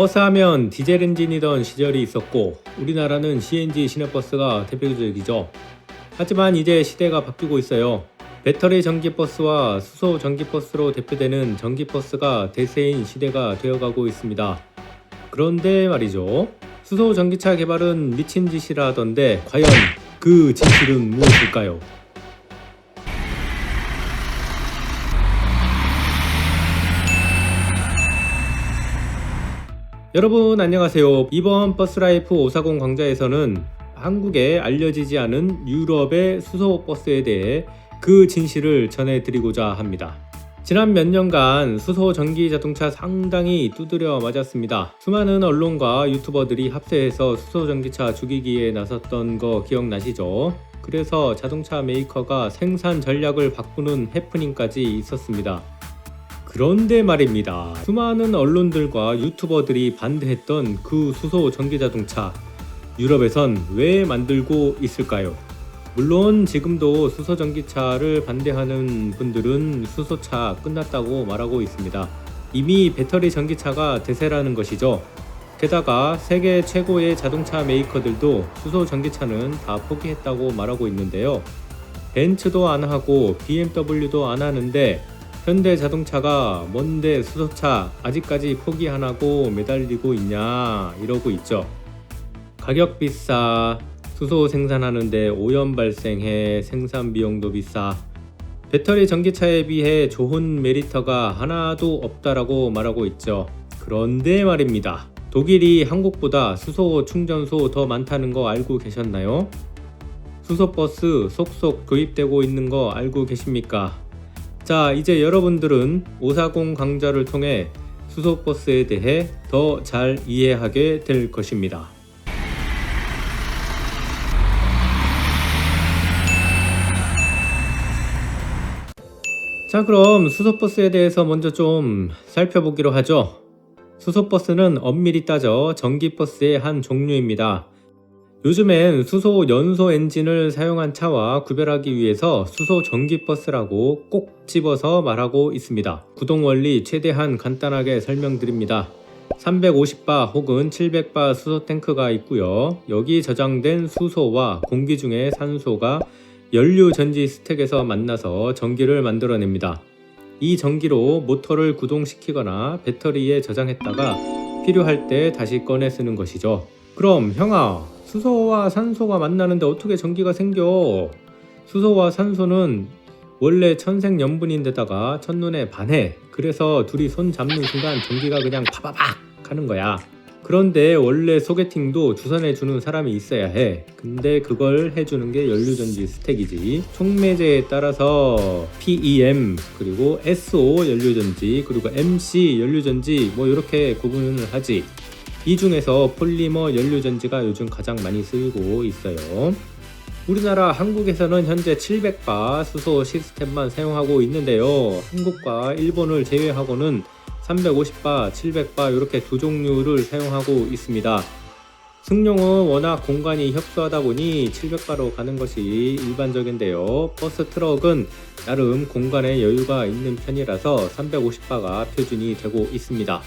버스 하면 디젤 엔진이던 시절이 있었고 우리나라는 CNG 시내버스가 대표적이죠. 하지만 이제 시대가 바뀌고 있어요. 배터리 전기버스와 수소 전기버스로 대표되는 전기버스가 대세인 시대가 되어가고 있습니다. 그런데 말이죠. 수소 전기차 개발은 미친 짓이라던데 과연 그 진실은 무엇일까요? 여러분 안녕하세요. 이번 버스라이프 540 광자에서는 한국에 알려지지 않은 유럽의 수소 버스에 대해 그 진실을 전해드리고자 합니다. 지난 몇 년간 수소 전기 자동차 상당히 두드려 맞았습니다. 수많은 언론과 유튜버들이 합세해서 수소 전기차 죽이기에 나섰던 거 기억나시죠? 그래서 자동차 메이커가 생산 전략을 바꾸는 해프닝까지 있었습니다. 그런데 말입니다. 수많은 언론들과 유튜버들이 반대했던 그 수소 전기 자동차 유럽에선 왜 만들고 있을까요? 물론 지금도 수소 전기차를 반대하는 분들은 수소차 끝났다고 말하고 있습니다. 이미 배터리 전기차가 대세라는 것이죠. 게다가 세계 최고의 자동차 메이커들도 수소 전기차는 다 포기했다고 말하고 있는데요. 벤츠도 안 하고 BMW도 안 하는데 현대 자동차가 뭔데 수소차 아직까지 포기 안 하고 매달리고 있냐 이러고 있죠. 가격 비싸, 수소 생산하는데 오염 발생해 생산 비용도 비싸. 배터리 전기차에 비해 좋은 메리터가 하나도 없다라고 말하고 있죠. 그런데 말입니다. 독일이 한국보다 수소 충전소 더 많다는 거 알고 계셨나요? 수소버스 속속 도입되고 있는 거 알고 계십니까? 자, 이제 여러분들은 540 강좌를 통해 수소버스에 대해 더 잘 이해하게 될 것입니다. 자, 그럼 수소버스에 대해서 먼저 좀 살펴보기로 하죠. 수소버스는 엄밀히 따져 전기버스의 한 종류입니다. 요즘엔 수소 연소 엔진을 사용한 차와 구별하기 위해서 수소 전기버스라고 꼭 집어서 말하고 있습니다. 구동 원리 최대한 간단하게 설명드립니다. 350바 혹은 700바 수소 탱크가 있고요. 여기 저장된 수소와 공기 중의 산소가 연료 전지 스택에서 만나서 전기를 만들어냅니다. 이 전기로 모터를 구동시키거나 배터리에 저장했다가 필요할 때 다시 꺼내 쓰는 것이죠. 그럼 형아, 수소와 산소가 만나는데 어떻게 전기가 생겨? 수소와 산소는 원래 천생연분인데다가 첫눈에 반해. 그래서 둘이 손 잡는 순간 전기가 그냥 파바박 하는 거야. 그런데 원래 소개팅도 주선해 주는 사람이 있어야 해. 근데 그걸 해주는 게 연료전지 스택이지. 촉매제에 따라서 PEM 그리고 SO 연료전지 그리고 MC 연료전지 뭐 이렇게 구분을 하지. 이 중에서 폴리머 연료전지가 요즘 가장 많이 쓰이고 있어요. 우리나라 한국에서는 현재 700바 수소 시스템만 사용하고 있는데요. 한국과 일본을 제외하고는 350바, 700바 이렇게 두 종류를 사용하고 있습니다. 승용은 워낙 공간이 협소하다 보니 700바로 가는 것이 일반적인데요. 버스 트럭은 나름 공간에 여유가 있는 편이라서 350바가 표준이 되고 있습니다.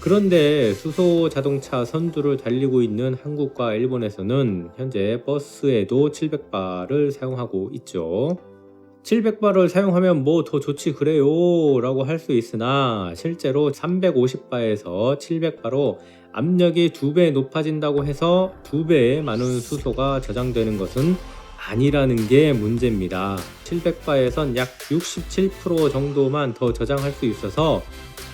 그런데 수소 자동차 선두를 달리고 있는 한국과 일본에서는 현재 버스에도 700바를 사용하고 있죠. 700바를 사용하면 뭐 더 좋지 그래요 라고 할 수 있으나 실제로 350바에서 700바로 압력이 두배 높아진다고 해서 두 배의 많은 수소가 저장되는 것은 아니라는 게 문제입니다. 700바에선 약 67% 정도만 더 저장할 수 있어서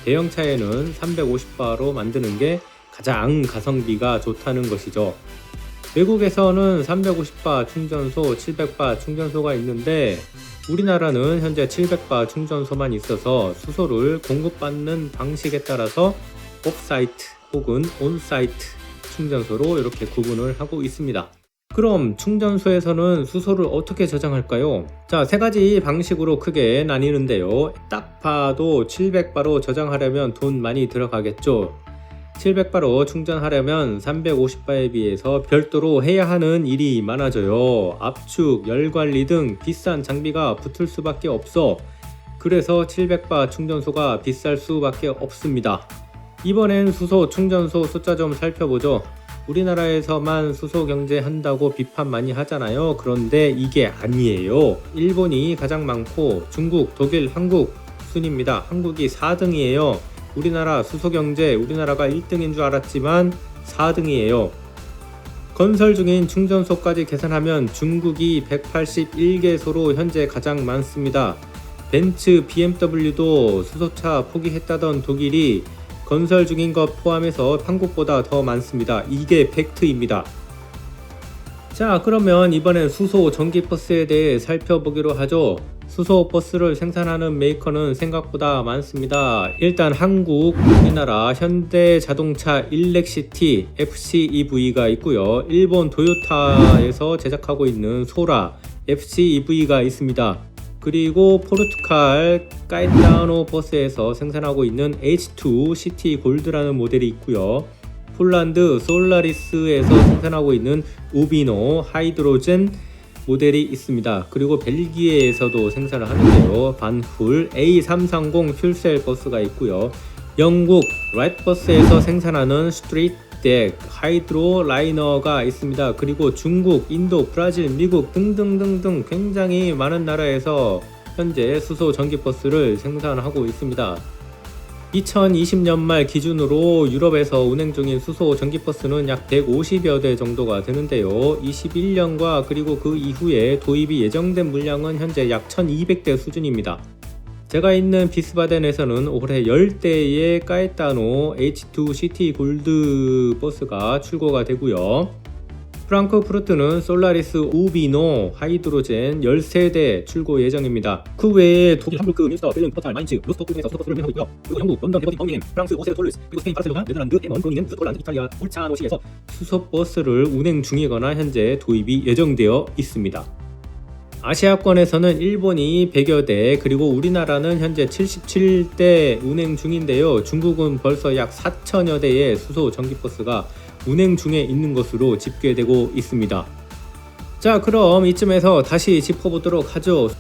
대형 차에는 350바로 만드는 게 가장 가성비가 좋다는 것이죠. 외국에서는 350바 충전소, 700바 충전소가 있는데 우리나라는 현재 700바 충전소만 있어서 수소를 공급받는 방식에 따라서 옵사이트 혹은 온사이트 충전소로 이렇게 구분을 하고 있습니다. 그럼 충전소에서는 수소를 어떻게 저장할까요? 자, 세 가지 방식으로 크게 나뉘는데요. 딱 봐도 700바로 저장하려면 돈 많이 들어가겠죠. 700바로 충전하려면 350바에 비해서 별도로 해야 하는 일이 많아져요. 압축, 열 관리 등 비싼 장비가 붙을 수밖에 없어. 그래서 700바 충전소가 비쌀 수밖에 없습니다. 이번엔 수소 충전소 숫자 좀 살펴보죠. 우리나라에서만 수소 경제 한다고 비판 많이 하잖아요. 그런데 이게 아니에요. 일본이 가장 많고 중국, 독일, 한국 순입니다. 한국이 4등이에요. 우리나라 수소 경제 우리나라가 1등인 줄 알았지만 4등이에요. 건설 중인 충전소까지 계산하면 중국이 181개소로 현재 가장 많습니다. 벤츠, BMW도 수소차 포기했다던 독일이 건설 중인 것 포함해서 한국보다 더 많습니다. 이게 팩트입니다. 자, 그러면 이번엔 수소 전기 버스에 대해 살펴보기로 하죠. 수소 버스를 생산하는 메이커는 생각보다 많습니다. 일단 한국, 우리나라 현대 자동차 일렉시티 FCEV가 있고요. 일본 도요타에서 제작하고 있는 소라 FCEV가 있습니다. 그리고 포르투갈 까이타노 버스에서 생산하고 있는 H2 시티 골드라는 모델이 있고요. 폴란드 솔라리스에서 생산하고 있는 우비노 하이드로젠 모델이 있습니다. 그리고 벨기에에서도 생산을 하는데요. 반훌 A330 퓨셀 버스가 있고요. 영국 라이트버스에서 생산하는 스트리트 덱 하이드로 라이너가 있습니다. 그리고 중국, 인도, 브라질, 미국 등등등등 굉장히 많은 나라에서 현재 수소 전기 버스를 생산하고 있습니다. 2020년 말 기준으로 유럽에서 운행 중인 수소 전기 버스는 약 150여 대 정도가 되는데요. 21년과 그리고 그 이후에 도입이 예정된 물량은 현재 약 1200대 수준입니다. 제가 있는 비스바덴에서는 올해 10대의 까에타노 H2 시티 골드 버스가 출고가 되고요. 프랑크푸르트는 솔라리스 우비노 하이드로젠 13대 출고 예정입니다. 그 외에 독일 함부르크, 뮌스터, 벨른, 포탈, 마인츠, 로스토크 등에서 수소버스를 운행하고 있고요. 그리고 영국, 런던, 데버딘, 버밍햄, 프랑스, 오세르, 톨루스, 그리고 스페인, 바르셀로나, 네덜란드, 에먼, 그로닝겐, 스콜란드, 이탈리아, 울차노시에서 수소 버스를 운행 중이거나 현재 도입이 예정되어 있습니다. 아시아권에서는 일본이 100여 대, 그리고 우리나라는 현재 77대 운행 중인데요. 중국은 벌써 약 4천여 대의 수소 전기버스가 운행 중에 있는 것으로 집계되고 있습니다. 자, 그럼 이쯤에서 다시 짚어보도록 하죠.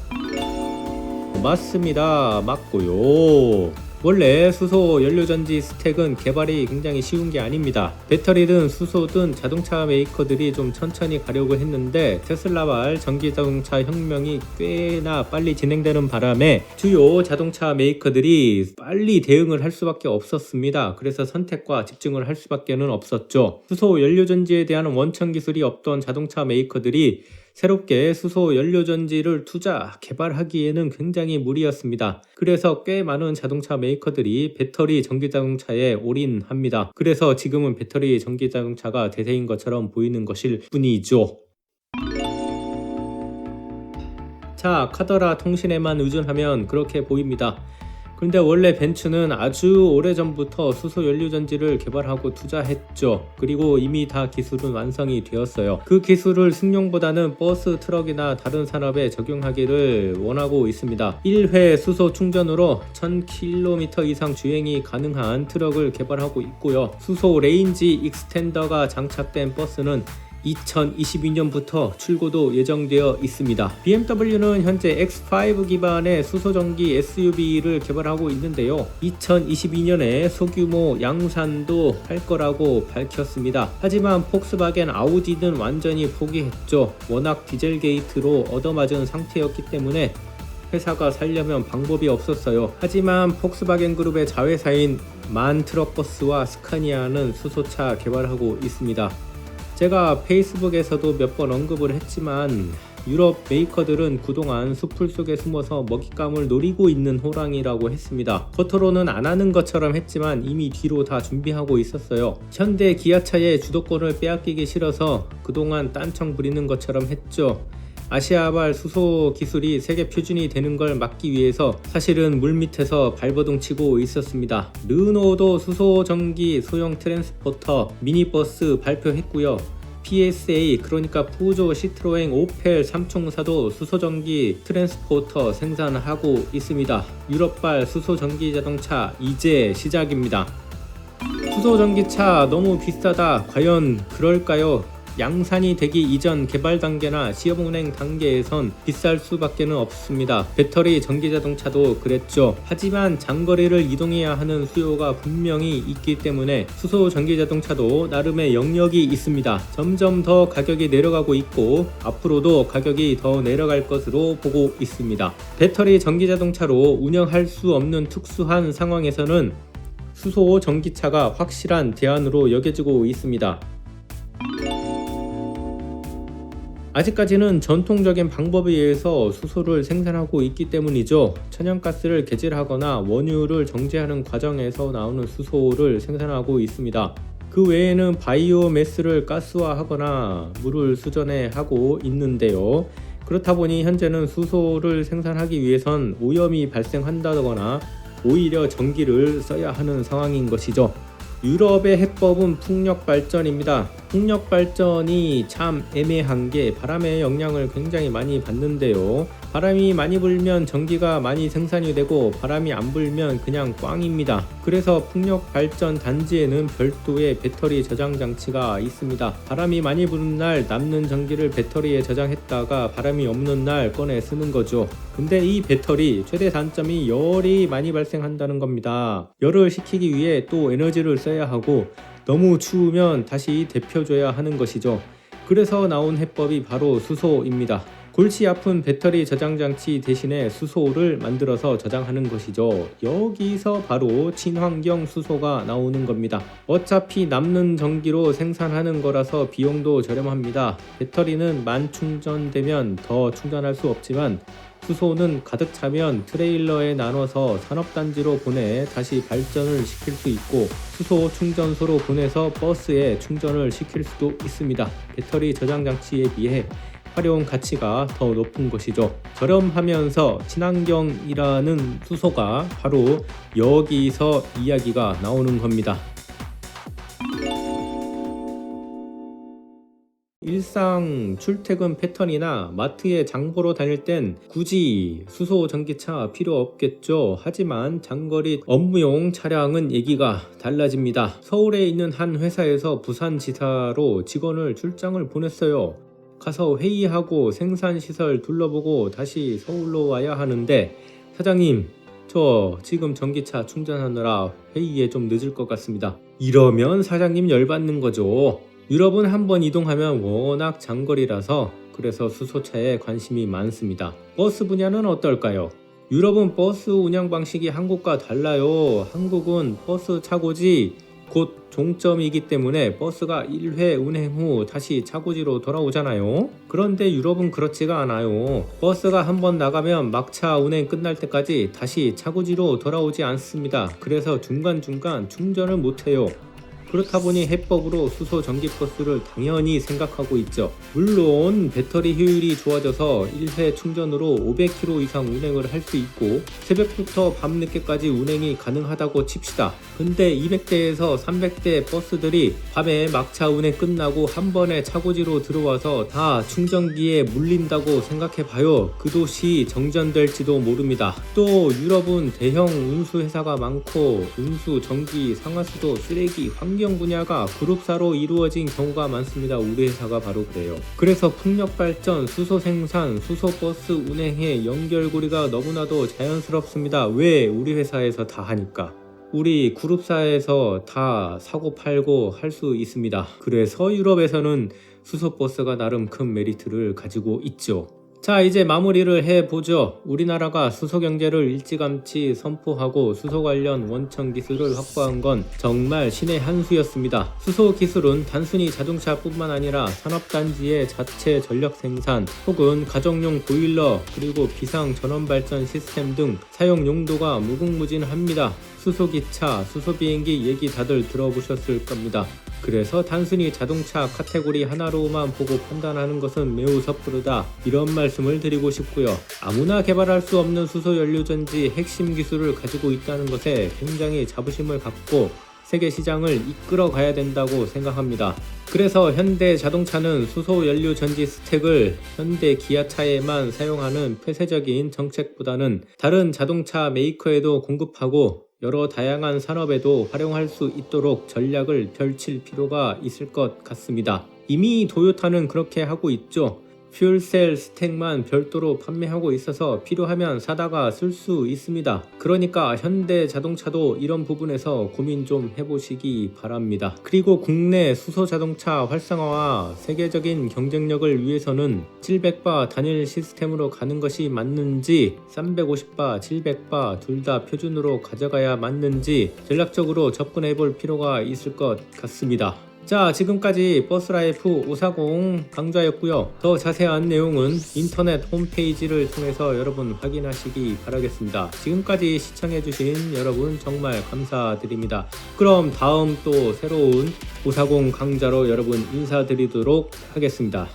맞습니다. 맞고요. 원래 수소 연료전지 스택은 개발이 굉장히 쉬운 게 아닙니다. 배터리든 수소든 자동차 메이커들이 좀 천천히 가려고 했는데 테슬라발 전기 자동차 혁명이 꽤나 빨리 진행되는 바람에 주요 자동차 메이커들이 빨리 대응을 할 수밖에 없었습니다. 그래서 선택과 집중을 할 수밖에는 없었죠. 수소 연료전지에 대한 원천 기술이 없던 자동차 메이커들이 새롭게 수소 연료전지를 투자, 개발하기에는 굉장히 무리였습니다. 그래서 꽤 많은 자동차 메이커들이 배터리 전기 자동차에 올인합니다. 그래서 지금은 배터리 전기 자동차가 대세인 것처럼 보이는 것일 뿐이죠. 자, 카더라 통신에만 의존하면 그렇게 보입니다. 그런데 원래 벤츠는 아주 오래전부터 수소 연료 전지를 개발하고 투자했죠. 그리고 이미 다 기술은 완성이 되었어요. 그 기술을 승용보다는 버스, 트럭이나 다른 산업에 적용하기를 원하고 있습니다. 1회 수소 충전으로 1000km 이상 주행이 가능한 트럭을 개발하고 있고요. 수소 레인지 익스텐더가 장착된 버스는 2022년부터 출고도 예정되어 있습니다. BMW는 현재 X5 기반의 수소전기 SUV를 개발하고 있는데요. 2022년에 소규모 양산도 할 거라고 밝혔습니다. 하지만 폭스바겐 아우디는 완전히 포기했죠. 워낙 디젤 게이트로 얻어맞은 상태였기 때문에 회사가 살려면 방법이 없었어요. 하지만 폭스바겐 그룹의 자회사인 만 트럭버스와 스카니아는 수소차 개발하고 있습니다. 제가 페이스북에서도 몇 번 언급을 했지만 유럽 메이커들은 그동안 숲풀 속에 숨어서 먹잇감을 노리고 있는 호랑이라고 했습니다. 겉으로는 안 하는 것처럼 했지만 이미 뒤로 다 준비하고 있었어요. 현대 기아차의 주도권을 빼앗기기 싫어서 그동안 딴청 부리는 것처럼 했죠. 아시아발 수소 기술이 세계 표준이 되는 걸 막기 위해서 사실은 물밑에서 발버둥 치고 있었습니다. 르노도 수소 전기 소형 트랜스포터 미니버스 발표했고요. PSA 그러니까 푸조 시트로엥 오펠 삼총사도 수소전기 트랜스포터 생산하고 있습니다. 유럽발 수소전기 자동차 이제 시작입니다. 수소전기차 너무 비싸다. 과연 그럴까요? 양산이 되기 이전 개발 단계나 시험 운행 단계에선 비쌀 수밖에는 없습니다. 배터리 전기 자동차도 그랬죠. 하지만 장거리를 이동해야 하는 수요가 분명히 있기 때문에 수소 전기 자동차도 나름의 영역이 있습니다. 점점 더 가격이 내려가고 있고 앞으로도 가격이 더 내려갈 것으로 보고 있습니다. 배터리 전기 자동차로 운영할 수 없는 특수한 상황에서는 수소 전기차가 확실한 대안으로 여겨지고 있습니다. 아직까지는 전통적인 방법에 의해서 수소를 생산하고 있기 때문이죠. 천연가스를 개질하거나 원유를 정제하는 과정에서 나오는 수소를 생산하고 있습니다. 그 외에는 바이오매스를 가스화하거나 물을 수전해 하고 있는데요. 그렇다 보니 현재는 수소를 생산하기 위해선 오염이 발생한다거나 오히려 전기를 써야 하는 상황인 것이죠. 유럽의 해법은 풍력 발전입니다. 풍력 발전이 참 애매한 게 바람의 영향을 굉장히 많이 받는데요. 바람이 많이 불면 전기가 많이 생산이 되고 바람이 안 불면 그냥 꽝입니다. 그래서 풍력 발전 단지에는 별도의 배터리 저장 장치가 있습니다. 바람이 많이 부는 날 남는 전기를 배터리에 저장했다가 바람이 없는 날 꺼내 쓰는 거죠. 근데 이 배터리 최대 단점이 열이 많이 발생한다는 겁니다. 열을 식히기 위해 또 에너지를 써야 하고 너무 추우면 다시 데펴줘야 하는 것이죠. 그래서 나온 해법이 바로 수소입니다. 골치 아픈 배터리 저장 장치 대신에 수소를 만들어서 저장하는 것이죠. 여기서 바로 친환경 수소가 나오는 겁니다. 어차피 남는 전기로 생산하는 거라서 비용도 저렴합니다. 배터리는 만 충전되면 더 충전할 수 없지만 수소는 가득 차면 트레일러에 나눠서 산업단지로 보내 다시 발전을 시킬 수 있고 수소 충전소로 보내서 버스에 충전을 시킬 수도 있습니다. 배터리 저장 장치에 비해 활용 가치가 더 높은 것이죠. 저렴하면서 친환경이라는 수소가 바로 여기서 이야기가 나오는 겁니다. 일상 출퇴근 패턴이나 마트에 장 보러 다닐 땐 굳이 수소 전기차 필요 없겠죠. 하지만 장거리 업무용 차량은 얘기가 달라집니다. 서울에 있는 한 회사에서 부산 지사로 직원을 출장을 보냈어요. 가서 회의하고 생산시설 둘러보고 다시 서울로 와야 하는데 사장님 저 지금 전기차 충전하느라 회의에 좀 늦을 것 같습니다. 이러면 사장님 열받는 거죠. 유럽은 한 번 이동하면 워낙 장거리라서 그래서 수소차에 관심이 많습니다. 버스 분야는 어떨까요? 유럽은 버스 운영 방식이 한국과 달라요. 한국은 버스 차고지 곧 종점이기 때문에 버스가 1회 운행 후 다시 차고지로 돌아오잖아요. 그런데 유럽은 그렇지가 않아요. 버스가 한 번 나가면 막차 운행 끝날 때까지 다시 차고지로 돌아오지 않습니다. 그래서 중간중간 충전을 못해요. 그렇다 보니 해법으로 수소 전기 버스를 당연히 생각하고 있죠. 물론 배터리 효율이 좋아져서 1회 충전으로 500km 이상 운행을 할 수 있고 새벽부터 밤늦게까지 운행이 가능하다고 칩시다. 근데 200대에서 300대 버스들이 밤에 막차 운행 끝나고 한 번에 차고지로 들어와서 다 충전기에 물린다고 생각해 봐요. 그 도시 정전될지도 모릅니다. 또 유럽은 대형 운수 회사가 많고 운수, 전기, 상하수도, 쓰레기, 환경 분야가 그룹사로 이루어진 경우가 많습니다. 우리 회사가 바로 그래요. 그래서 풍력 발전, 수소 생산, 수소 버스 운행에 연결고리가 너무나도 자연스럽습니다. 왜 우리 회사에서 다 하니까. 우리 그룹사에서 다 사고 팔고 할 수 있습니다. 그래서 유럽에서는 수소버스가 나름 큰 메리트를 가지고 있죠. 자, 이제 마무리를 해보죠. 우리나라가 수소 경제를 일찌감치 선포하고 수소 관련 원천 기술을 확보한 건 정말 신의 한 수였습니다. 수소 기술은 단순히 자동차뿐만 아니라 산업단지의 자체 전력 생산 혹은 가정용 보일러 그리고 비상 전원 발전 시스템 등 사용 용도가 무궁무진합니다. 수소기차, 수소비행기 얘기 다들 들어보셨을 겁니다. 그래서 단순히 자동차 카테고리 하나로만 보고 판단하는 것은 매우 섣부르다. 이런 말씀을 드리고 싶고요. 아무나 개발할 수 없는 수소 연료전지 핵심 기술을 가지고 있다는 것에 굉장히 자부심을 갖고 세계 시장을 이끌어 가야 된다고 생각합니다. 그래서 현대 자동차는 수소 연료 전지 스택을 현대 기아차에만 사용하는 폐쇄적인 정책보다는 다른 자동차 메이커에도 공급하고 여러 다양한 산업에도 활용할 수 있도록 전략을 펼칠 필요가 있을 것 같습니다. 이미 도요타는 그렇게 하고 있죠. 퓨얼셀 스택만 별도로 판매하고 있어서 필요하면 사다가 쓸 수 있습니다. 그러니까 현대 자동차도 이런 부분에서 고민 좀 해보시기 바랍니다. 그리고 국내 수소 자동차 활성화와 세계적인 경쟁력을 위해서는 700바 단일 시스템으로 가는 것이 맞는지 350바, 700바 둘 다 표준으로 가져가야 맞는지 전략적으로 접근해 볼 필요가 있을 것 같습니다. 자, 지금까지 버스라이프 540 강좌였고요. 더 자세한 내용은 인터넷 홈페이지를 통해서 여러분 확인하시기 바라겠습니다. 지금까지 시청해주신 여러분 정말 감사드립니다. 그럼 다음 또 새로운 540 강좌로 여러분 인사드리도록 하겠습니다.